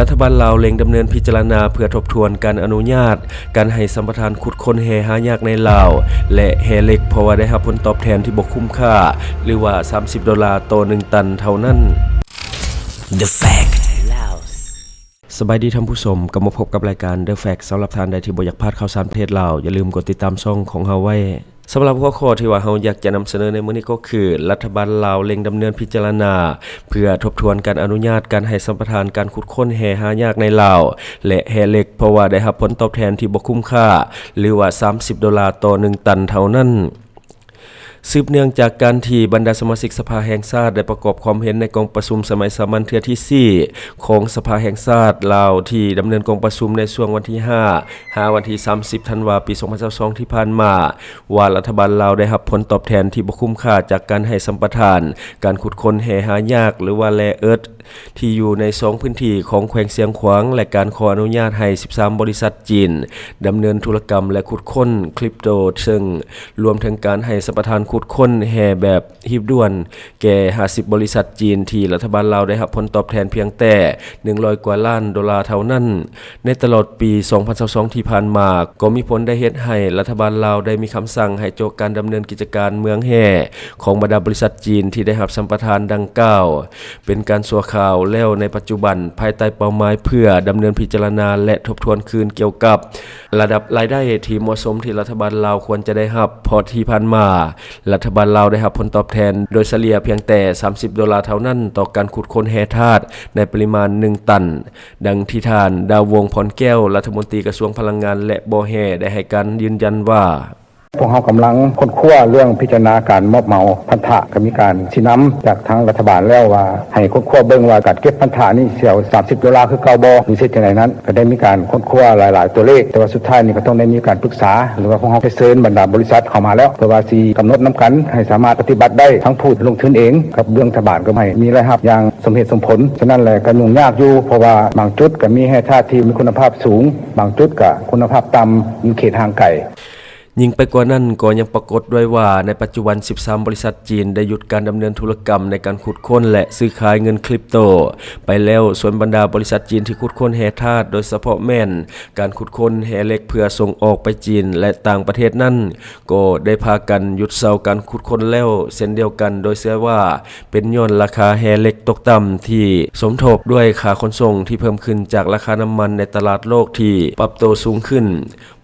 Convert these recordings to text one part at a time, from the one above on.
รัฐบาลลาวเล็งดำเนินพิจารณาเพื่อทบทวนการอนุญาต การให้สัมปทานขุดค้นแห่หายากในลาว และแห่เหล็กเพราะว่าได้รับผลตอบแทนที่บกคุ้มค่า หรือว่า 30 ดอลลาร์ต่อ1ตันเท่านั้น The Fact สบายดีท่านผู้ชมกลับมาพบกับรายการ The Fact สำหรับท่านใดที่บ่อยากพลาดข่าวสารประเทศลาวอย่าลืมกดติดตามช่องของเฮาไว้สำหรับหัวข้อที่ว่าเฮาอยากจะนำเสนอในมื้อนี้ก็คือ รัฐบาลลาวเล็งดำเนินพิจารณา เพื่อทบทวนการอนุญาตการให้สัมปทานการขุดค้นแห่หายากในลาว และแห่เหล็กเพราะว่าได้รับผลตอบแทนที่บ่คุ้มค่า หรือว่า 30 ดอลลาร์ต่อ 1 ตันเท่านั้น สืบเนื่องจากการที่บรรดาสมาชิกสภาแห่งชาติได้ประกอบความเห็นในกองประชุมสมัยสามัญเทือที่ 4 ของสภาแห่งชาติลาวที่ดำเนินกองประชุมในช่วงวันที่5หาวันที่ 30 ธันวาคมปี 2022 ที่ผ่านมา ว่ารัฐบาลลาวได้รับผลตอบแทนที่บ่คุ้มค่าจากการให้สัมปทาน การขุดค้นแห่หายากหรือว่าแลเอิร์ธที่อยู่ในสองพื้นที่ของแขวงเสียงขวาง และการขออนุญาตให้ 13 บริษัทจีนดำเนินธุรกรรมและขุดค้นคริปโตซึ่งรวมถึงการให้สัมปทานขุดค้นแห่แบบหีบด่วน แก่ 50 บริษัทจีนที่รัฐบาลลาวได้รับผลตอบแทนเพียงแต่ 100 กว่าล้านดอลลาร์เท่านั้น ในตลอดปี 2022 ที่ผ่านมา ก็มีผลได้เฮ็ดให้รัฐบาลลาวได้มีคำสั่งให้โจกการดำเนินกิจการเมืองแห่ของบรรดาบริษัทจีนที่ได้รับสัมปทานดังกล่าว เป็นการสัวข่าวแล้วในปัจจุบันภายใต้เป้าหมายเพื่อดำเนินพิจารณาและทบทวนคืนเกี่ยวกับ ระดับรายได้ที่เหมาะสมที่รัฐบาลลาวควรจะได้รับพอที่ผ่านมารัฐบาลลาวได้รับผลตอบแทนโดยเฉลี่ยเพียงแต่ 30 ดอลลาร์เท่านั้นต่อการขุดค้นแห่ธาตุในปริมาณ 1 ตัน ดังที่ทานดาววงพรแก้ว รัฐมนตรีกระทรวงพลังงานและบ่อแห่ได้ให้การยืนยันว่า พวกเขากำลังค้นคว้าเรื่องพิจารณาการมอบเหมาพันธะก็มีการชี้น้ำจากทางรัฐบาลแล้วว่า ให้ค้นคว้าเบิ่งว่าการเก็บพันธะนี่เสียว30ดอลลาร์คือเก่าบ่หรือเช่นจังไดนั้น ก็ได้มีการค้นคว้าหลาย ๆ ตัวเลข แต่ว่าสุดท้ายนี่ก็ต้องได้มีการปรึกษา หรือว่าพวกเขาไปเชิญบรรดาบริษัทเข้ามาแล้วเพื่อว่าสิกำหนดน้ำกัน ให้สามารถปฏิบัติได้ทั้งผู้ลงทุนเองกับเบื้องรัฐบาลก็ไม่มีรายรับอย่างสมเหตุสมผลฉะนั้นแหละก็ยุ่งยากอยู่เพราะว่าบางจุดก็มีแห่าที่มีคุณภาพสูง บางจุดก็คุณภาพต่ำอยู่เขตห่างไกล ยิ่งไปกว่านั้นก็ยังปรากฏด้วยว่าในปัจจุบัน 13 บริษัทจีนได้หยุดการดำเนินธุรกรรมในการขุดค้นและซื้อขายเงินคริปโต ไปแล้วส่วนบรรดาบริษัทจีนที่ขุดค้นแห่ธาตุโดยเฉพาะแม่น การขุดค้นแห่เหล็กเพื่อส่งออกไปจีนและต่างประเทศนั้นก็ได้พากันหยุดเซาการขุดค้นแล้วเช่นเดียวกัน โดยเชื่อว่าเป็นย้อนราคาแห่เหล็กตกต่ำที่สมทบด้วยค่าขนส่งที่เพิ่มขึ้นจากราคาน้ำมันในตลาดโลกที่ปรับตัวสูงขึ้น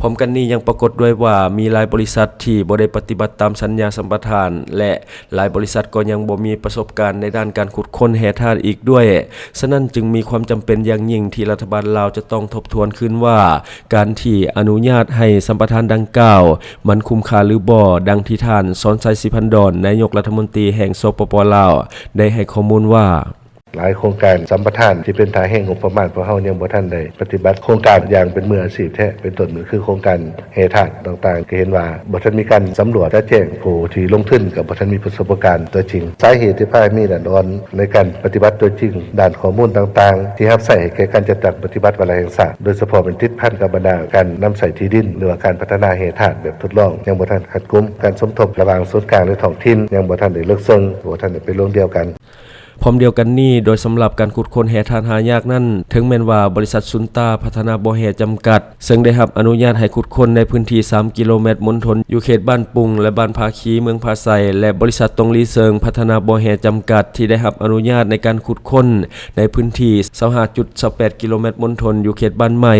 พร้อมกันนี้ยังปรากฏด้วยว่ามีหลายบริษัทที่บ่ได้ปฏิบัติตามสัญญาสัมปทาน และหลายบริษัทก็ยังบ่มีประสบการณ์ในด้านการขุดค้นแห่ธาตุอีกด้วย ฉะนั้นจึงมีความจำเป็นอย่างยิ่งที่รัฐบาลลาวจะต้องทบทวนขึ้นว่า การที่อนุญาตให้สัมปทานดังกล่าว มันคุ้มค่าหรือบ่ดังที่ท่านสอนชัยสิพันดอนนายกรัฐมนตรีแห่งสปปลาว ได้ให้ข้อมูลว่า หลายโครงการสัมปทานที่เป็นทายแห่งงบประมาณพวกเฮายังบ่ทันได้ปฏิบัติโครงการอย่างเป็นมืออาชีพแท้เป็นต้นคือโครงการเฮทานต่างๆก็เห็นว่าบ่ทันมีการสำรวจและแจ้งผู้ที่ลงทุนกับบ่ทันมีประสบการณ์ตัวจริง สาเหตุที่พ่ายมีดันดอนในการปฏิบัติตัวจริง ด้านข้อมูลต่างๆ ที่รับใช้ให้แก่การจัดตั้งปฏิบัติวารแห่งชาสติโดยเฉพาะเป็นทิศพันธ์กับบรรดาการนำใส่ที่ดิน หรือว่าการพัฒนาเฮทานแบบทดลองยังบ่ทันขัดกุมการสมทบระหว่างส่วนกลางและท้องถิ่นยังบ่ทันได้เลิกซึ่งบ่ทันได้ไปลงเดียวกัน พร้อมเดียวกันนี้โดยสำหรับการขุดค้นแห่ทานหายากนั้น ถึงแม้นว่าบริษัทซุนตาพัฒนาบ่อแห่จำกัด ซึ่งได้รับอนุญาตให้ขุดค้นในพื้นที่ 3 กิโลเมตรมณฑลอยู่เขตบ้านปุง และบ้านภาคีเมืองภาไซและบริษัทตงลีเซิงพัฒนาบ่อแห่จำกัด ที่ได้รับอนุญาตในการขุดค้นในพื้นที่25.28กิโลเมตรมณฑลอยู่เขตบ้านใหม่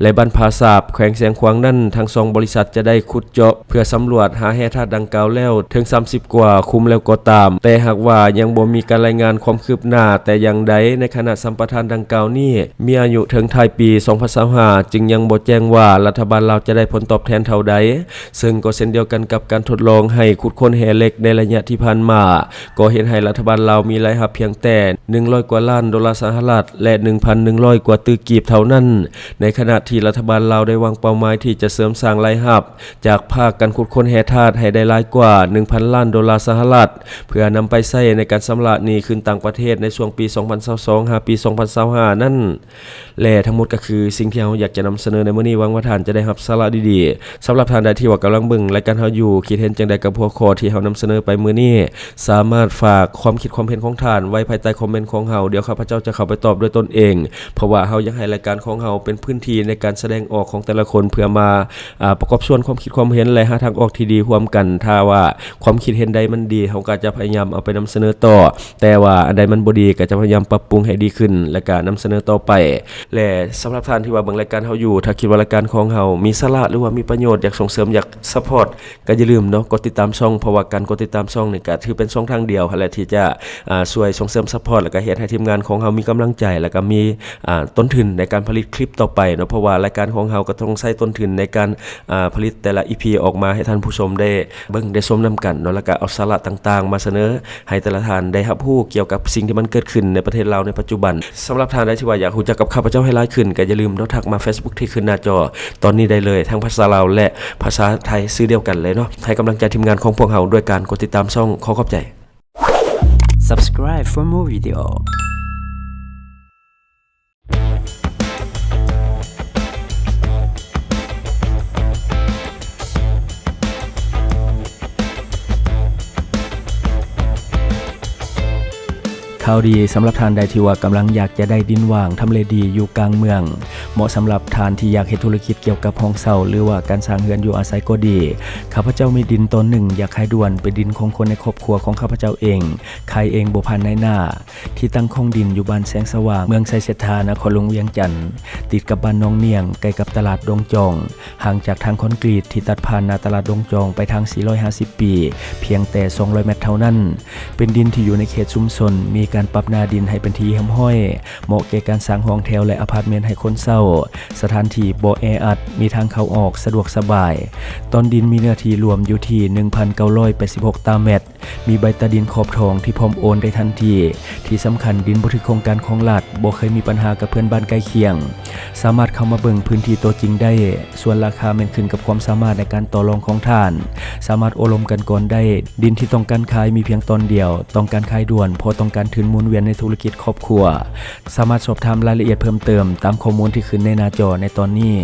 และบ้านภาสาบแขวงเสียงขวางนั้นทั้งสองบริษัทจะได้ขุดเจาะ เพื่อสำรวจหาแห่ธาตุดังกล่าวแล้วถึง 30 กว่าคุมแล้วก็ตาม แต่หากว่ายังบ่มีการรายงานความคืบหน้าแต่อย่างใดในขณะสัมปทานดังกล่าวนี้มีอายุถึงท้ายปี 2025จึงยังบ่แจ้งว่ารัฐบาลเราวจะได้ผลตอบแทนเท่าใด ซึ่งก็เช่นเดียวกันกับการทดลองให้ขุดค้นแห่เหล็กในระยะที่ผ่านมาก็เห็นให้รัฐบาลเราวมีรายรับเพียงแต่ 100 กว่าล้านดอลลาร์สหรัฐและ 1,100 กว่าตื้อกีบเท่านั้น ในขณะที่รัฐบาลเราวได้วางเป้าหมายที่จะเสริมสร้างรายรับ จากภาคการขุดค้นแห่ธาตุให้ได้หลายกว่า 1,000 ล้านดอลลาร์สหรัฐ เพื่อนำไปใช้ในการสำระหนี้คืนตางางประเทศในช่วงปี 2022หาปี 2025 นั่นและทั้งหมดก็คือสิ่งที่เราอยากจะนำเสนอในมื้อนี้หวังว่าท่านจะได้รับสาระดีๆสำหรับท่านใดที่ว่ากำลังเบิ่งรายการเฮาอยู่ คิดเห็นจังใดกับหัวข้อที่เฮานำเสนอไปมื้อนี้ สามารถฝากความคิดความเห็นของท่านไว้ภายใต้คอมเมนต์ของเฮาเดี๋ยวข้าพเจ้าจะเข้าไปตอบด้วยตนเอง เพราะว่าเฮาอยากให้รายการของเฮาเป็นพื้นที่ในการแสดงออกของแต่ละคนเพื่อมาอ่าประกอบส่วนความคิดความเห็นและหาทางออกที่ดีร่วมกันถ้าว่าความคิดเห็นใดมันดีเฮาก็จะพยายามเอาไปนำเสนอต่อ แต่ว่าอันใดมันบ่ดีก็จะพยายามปรับปรุงให้ดีขึ้น และก็นำเสนอต่อไป และสำหรับท่านที่ว่าเบิ่งรายการเฮาอยู่ ถ้าคิดว่ารายการของเฮามีสาระหรือว่ามีประโยชน์อยากส่งเสริมอยากซัพพอร์ตก็อย่าลืมเนาะกดติดตามช่องเพราะว่าการกดติดตามช่องนี่ก็ถือเป็นช่องทางเดียวแหละที่จะอ่าช่วยส่งเสริมซัพพอร์ตแล้วก็เฮ็ดให้ทีมงานของเฮามีกำลังใจแล้วก็มีอ่าต้นทุนในการผลิตคลิปต่อไปเนาะเพราะว่ารายการของเฮาก็ต้องใช้ต้นทุนในการอ่าผลิตแต่ละ EP ออกมาให้ท่านผู้ชมได้เบิ่งได้ชมนํกันเนาะแล้วก็เอาสาระต่างๆ มาเสนอให้แต่ละท่านได้รับรู้เกี่ยวกับสิ่งที่มันเกิดขึ้นในประเทศเราในปัจจุบันสำหรับทานไดที่ว่าอยากรู้จักกับข้าพเจ้าให้ร้ายขึ้นก็อย่าลืมเนาะทักมา Facebook ที่ขึ้นหน้าจอ ตอนนี้ได้เลยทั้งภาษาลาวและภาษาไทยซื้อเดียวกันเลยเนาะให้กำลังใจทีมงานของพวกเราด้วยการกดติดตามช่องขอขอบใจ Subscribe for more video. ข่าวดีสำหรับทานใดที่ว่ากำลังอยากจะได้ดินว่างทำเลดีอยู่กลางเมือง เหมาะสำหรับทานที่อยากเฮ็ดธุรกิจเกี่ยวกับห้องเช่าหรือว่าการสร้างเรือนอยู่อาศัยก็ดีข้าพเจ้ามีดินตนหนึ่งอยากให้ด่วนเป็นดินของคนในครอบครัวของข้าพเจ้าเองขายเองบ่พันในหน้า ที่ตั้งของดินอยู่บ้านแสงสว่างเมืองไซเสถานครหลวงเวียงจันทน์ติดกับบ้านน้องเนียงใกล้กับตลาดดงจอง ห่างจากทางคอนกรีตที่ตัดผ่านนาตลาดดงจองไปทาง 450 ปี เพียงแต่ 200 เมตรเท่านั้น เป็นดินที่อยู่ในเขตชุมชนมีการปรับนาดินให้เป็นที่ห้ำห้อย เหมาะแก่การสร้างห้องแถวและอพาร์ตเมนต์ให้คนเศร้า สถานที่บ่อแออัด มีทางเข้าออกสะดวกสบาย ตอนดินมีเนื้อที่รวมอยู่ที่ 1,986 ตารางเมตร มีใบตาดินขอบทองที่พร้อมโอนได้ทันที ที่สำคัญดินบริโครงการของรัฐบ่เคยมีปัญหากับเพื่อนบ้านใกล้เคียง สามารถเข้ามาเบิ่งพื้นที่ตัวจริงได้ ส่วนราคาแมันขึ้นกับความสามารถในการต่อรองของท่าน สามารถโอลมกันก่อนได้ ดินที่ต้องการขายมีเพียงตอนเดียว ต้องการขายด่วนเพราะต้องการทุนหมุนเวียนในธุรกิจครอบครัว สามารถสอบถามรายละเอียดเพิ่มเติมตามข้อมูลที่ขึ้นในหน้าจอในตอนนี้